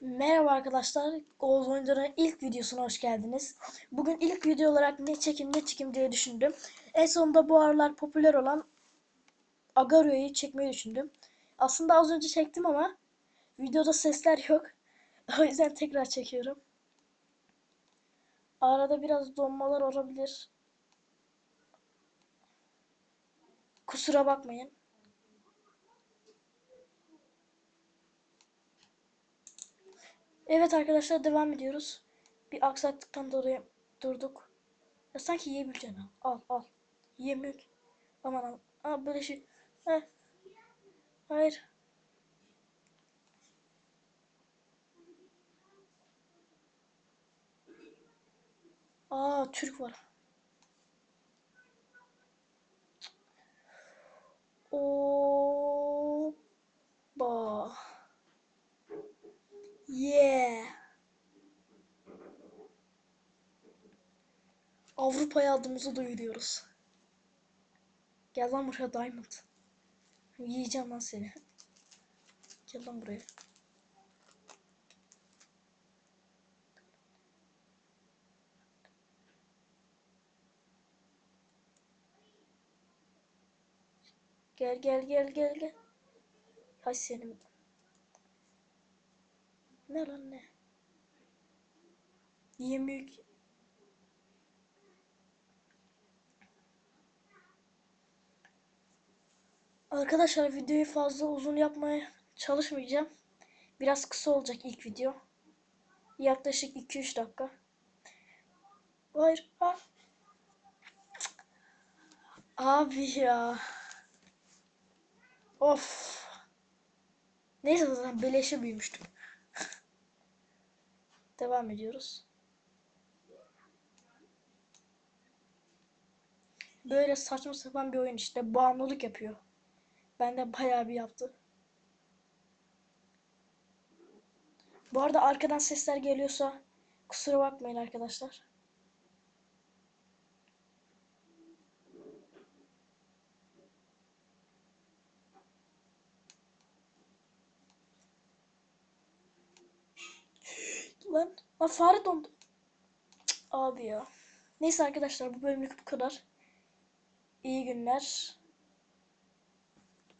Merhaba arkadaşlar. Oğuz Oyuncuların ilk videosuna hoş geldiniz. Bugün ilk video olarak ne çekim ne çekim diye düşündüm. En sonunda bu aralar popüler olan Agario'yu çekmeyi düşündüm. Aslında az önce çektim ama videoda sesler yok. O yüzden tekrar çekiyorum. Arada biraz donmalar olabilir. Kusura bakmayın. Evet arkadaşlar devam ediyoruz. Bir aksaklıktan dolayı durduk. Ya sanki yiyebileceksin ha. Al al. Yemiyor ki. Aman aman. Aa böyle şey. Heh. Hayır. Aa Türk var. Oba. Yeah. Avrupa'ya adımızı duyuruyoruz. Gel lan buraya Diamond. Yiyeceğim lan seni. Gel lan buraya. Gel gel gel gel gel. Hay senin. Ne lan ne? Yemiyor. Arkadaşlar videoyu fazla uzun yapmaya çalışmayacağım. Biraz kısa olacak ilk video. Yaklaşık 2-3 dakika. Hayır. Ha. Abi ya. Of. Neyse zaten beleşe büyümüştüm. Devam ediyoruz. Böyle saçma sapan bir oyun işte. Bağımlılık yapıyor. Ben de bayağı bir yaptı. Bu arada arkadan sesler geliyorsa kusura bakmayın arkadaşlar. Lan, lan fare dondu. Cık, Abi ya. Neyse arkadaşlar bu bölümlük bu kadar. İyi günler.